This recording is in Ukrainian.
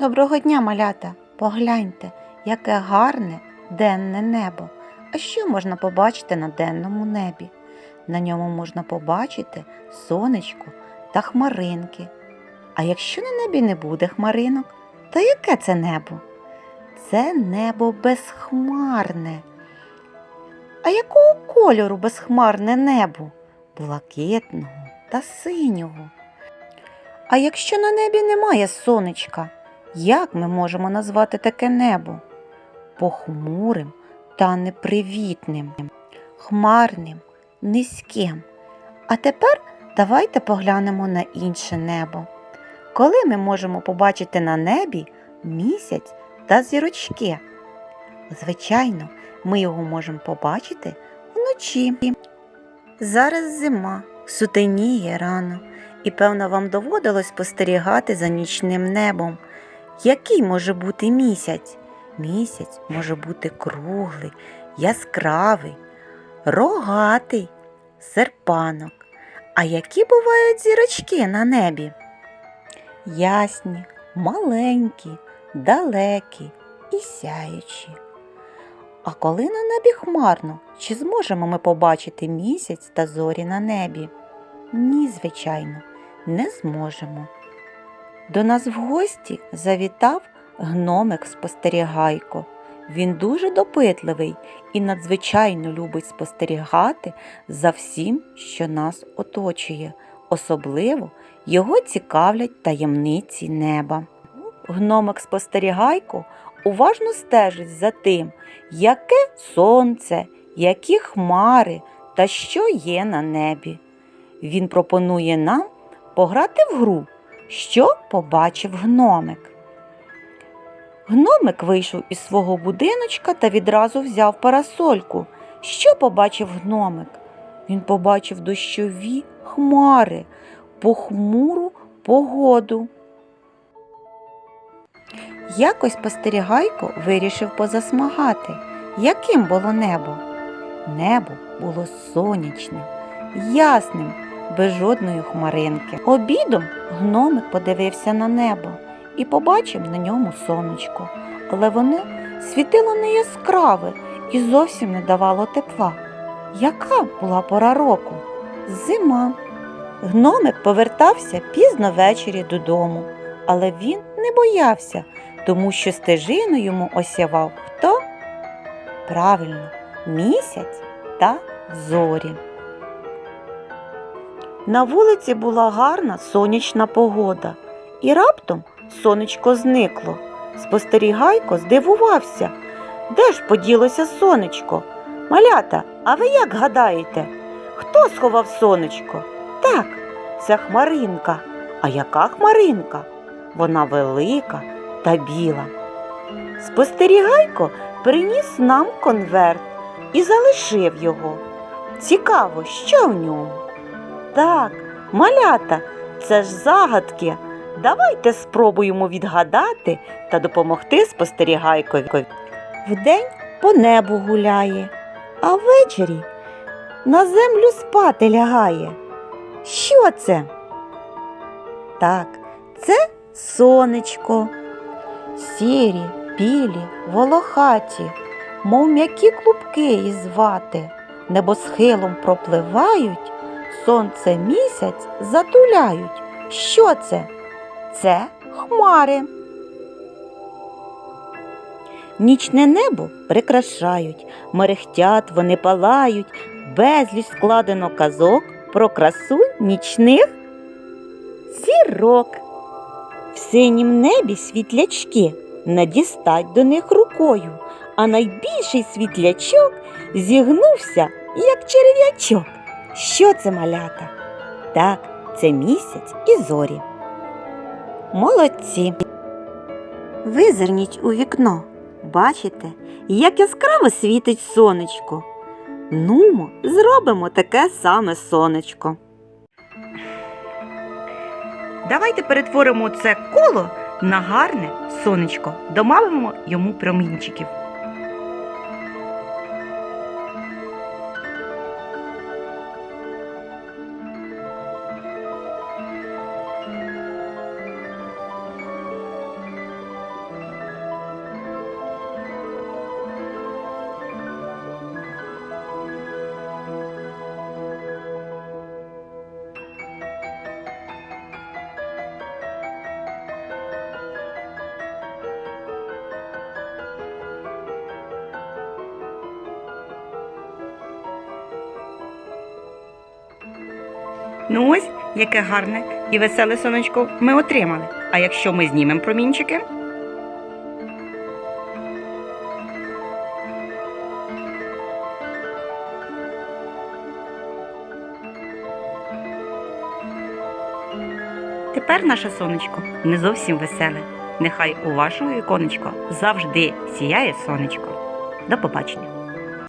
Доброго дня, малята! Погляньте, яке гарне денне небо. А що можна побачити на денному небі? На ньому можна побачити сонечко та хмаринки. А якщо на небі не буде хмаринок, то яке це небо? Це небо безхмарне. А якого кольору безхмарне небо? Блакитного та синього. А якщо на небі немає сонечка, як ми можемо назвати таке небо? Похмурим та непривітним, хмарним, низьким. А тепер давайте поглянемо на інше небо. Коли ми можемо побачити на небі місяць та зірочки? Звичайно, ми його можемо побачити вночі. Зараз зима, сутеніє рано, і певно вам доводилось спостерігати за нічним небом. Який може бути місяць? Місяць може бути круглий, яскравий, рогатий, серпанок. А які бувають зірочки на небі? Ясні, маленькі, далекі і сяючі. А коли на небі хмарно, чи зможемо ми побачити місяць та зорі на небі? Ні, звичайно, не зможемо. До нас в гості завітав гномик спостерігайко. Він дуже допитливий і надзвичайно любить спостерігати за всім, що нас оточує. Особливо його цікавлять таємниці неба. Гномик спостерігайко уважно стежить за тим, яке сонце, які хмари та що є на небі. Він пропонує нам пограти в гру, що побачив гномик. Гномик вийшов із свого будиночка та відразу взяв парасольку. Що побачив гномик? Він побачив дощові хмари, похмуру погоду. Якось спостерігайко вирішив позасмагати, яким було небо. Небо було сонячним, ясним, без жодної хмаринки. Обідом гномик подивився на небо і побачив на ньому сонечко, але воно світило не яскраве і зовсім не давало тепла. Яка була пора року? Зима. Гномик повертався пізно ввечері додому, але він не боявся, тому що стежину йому осявав хто? Правильно, місяць та зорі. На вулиці була гарна сонячна погода, і раптом сонечко зникло. Спостерігайко здивувався. Де ж поділося сонечко? Малята, а ви як гадаєте? Хто сховав сонечко? Так, це хмаринка. А яка хмаринка? Вона велика та біла. Спостерігайко приніс нам конверт і залишив його. Цікаво, що в ньому? Так, малята, це ж загадки. Давайте спробуємо відгадати та допомогти спостерігайкові. Вдень по небу гуляє, а ввечері на землю спати лягає. Що це? Так, це сонечко. Сірі, білі, волохаті, мов м'які клубки із вати, небосхилом пропливають, сонце місяць затуляють. Що це? Це хмари. Нічне небо прикрашають, мерехтять, вони палають, безліч складено казок про красу нічних зірок. В синім небі світлячки, не дістать до них рукою, а найбільший світлячок зігнувся, як черв'ячок. Що це малята? Так, це місяць і зорі. Молодці. Визирніть у вікно. Бачите, як яскраво світить сонечко. Нумо, зробимо таке саме сонечко. Давайте перетворимо це коло на гарне сонечко. Домавимо йому промінчиків. Ну ось, яке гарне і веселе сонечко ми отримали. А якщо ми знімемо промінчики? Тепер наше сонечко не зовсім веселе. Нехай у вашого віконечко завжди сіяє сонечко. До побачення!